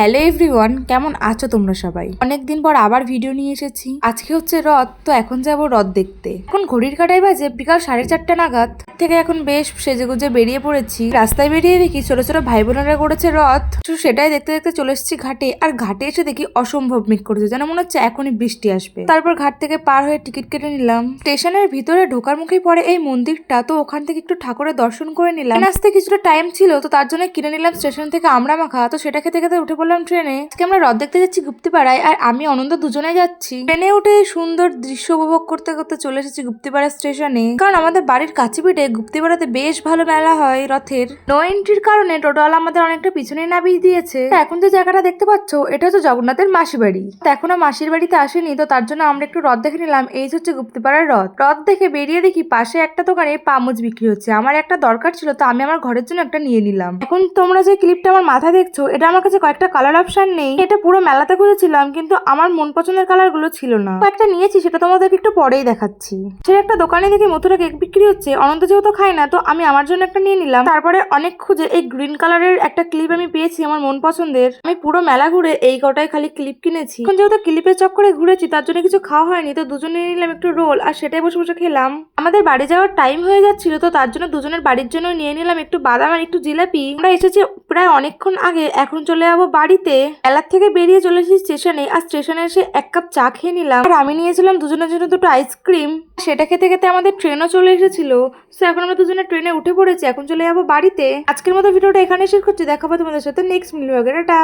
Hello everyone কেমন আছো তোমরা সবাই? অনেকদিন পর আবার ভিডিও নিয়ে এসেছি। আজকে হচ্ছে রথ, তো এখন যাব রথ দেখতে। এখন ঘড়ির কাটায় বাজে, বিকাল সাড়ে চারটা নাগাদ। থেকে এখন বেশ সেজেগুজে বেরিয়ে পড়েছি। রাস্তায় বেরিয়ে দেখি ছোট ছোট ভাই বোনেরা করেছে রথ। তো সেটাই দেখতে দেখতে চলে এসেছি ঘাটে, আর ঘাটে এসে দেখি অসম্ভব মেঘ করেছে, যেন মনে হচ্ছে এখনই বৃষ্টি আসবে। তারপর ঘাট থেকে পার হয়ে টিকিট কেটে নিলাম। স্টেশনের ভিতরে ঢোকার মুখেই পড়ে এই মন্দিরটা, তো ওখান থেকে একটু ঠাকুরের দর্শন করে নিলাম। আসতে কিছুটা টাইম ছিল, তো তার জন্য কিনে নিলাম স্টেশন থেকে আমরা মাখা তো সেটা খেতে খেতে উঠে পড়লাম ট্রেনে। আজকে আমরা রথ দেখতে যাচ্ছি গুপ্তিপাড়ায় আর আমি অনন্ত দুজনে যাচ্ছি। ট্রেনে উঠে সুন্দর দৃশ্য উপভোগ করতে করতে চলে এসেছি গুপ্তিপাড়া স্টেশনে। কারণ আমাদের বাড়ির কাছে পিঠে গুপ্তিপাড়াতে বেশ ভালো মেলা হয় রথের। নো এন্ট্রির কারণে টোটোওয়ালা আমাদের অনেকটা পিছনে নামিয়ে দিয়েছে। এখন যে জায়গাটা দেখতে পাচ্ছ, এটা হচ্ছে জগন্নাথের মাসি বাড়ি। তো এখনও মাসির বাড়িতে আসেনি, তো তার জন্য আমরা একটু রথ দেখে নিলাম। এই হচ্ছে গুপ্তিপাড়ার রথ। রথ দেখে বেরিয়ে দেখি পাশে একটা দোকানে পামুজ বিক্রি হচ্ছে। আমার একটা দরকার ছিল, তো আমি আমার ঘরের জন্য একটা নিয়ে নিলাম। এখন তোমরা যে ক্লিপটা আমার মাথায় দেখছ, এটা আমার কাছে কয়েকটা কালার অপশন নেই। এটা পুরো মেলাতে খুঁজেছিলাম কিন্তু আমার মন পছন্দের কালারগুলো ছিল না। একটা নিয়েছি, সেটা তোমাদেরকে একটু পরেই দেখাচ্ছি। সেটা একটা দোকানে দেখি মথুরা কেক বিক্রি হচ্ছে, অনন্ত যেহেতু খাই না, তো আমি আমার জন্য একটা নিয়ে নিলাম। তারপরে অনেক খুঁজে এই গ্রিন কালারের একটা ক্লিপ আমি পেয়েছি আমার মন পছন্দের। আমি পুরো মেলা ঘুরে এই কটাই খালি ক্লিপ কিনেছি। যেহেতু ক্লিপের চক্করে ঘুরেছি, তার জন্য কিছু খাওয়া হয়নি, তো দুজনে নিলাম একটু রোল আর সেটাই বসে বসে খেলাম। আমাদের বাড়ি যাওয়ার টাইম হয়ে যাচ্ছিল, তো তার জন্য দুজনের বাড়ির জন্য নিয়ে নিলাম একটু বাদাম আর একটু জিলাপি। আমরা এসেছি প্রায় অনেকক্ষণ আগে, এখন চলে যাব বাড়িতে। মেলার থেকে বেরিয়ে চলে এসেছি স্টেশনে, আর স্টেশনে এসে এক কাপ চা খেয়ে নিলাম। আর আমি নিয়েছিলাম দুজনের জন্য দুটো আইসক্রিম সেটা খেতে খেতে আমাদের ট্রেনও চলে এসেছিল। তো এখন আমরা দুজনে ট্রেনে উঠে পড়েছি, এখন চলে যাব বাড়িতে। আজকের মতো ভিডিওটা এখানে শেষ করছি, দেখাবো তোমাদের সাথে নেক্সট মিলবে। টাটা।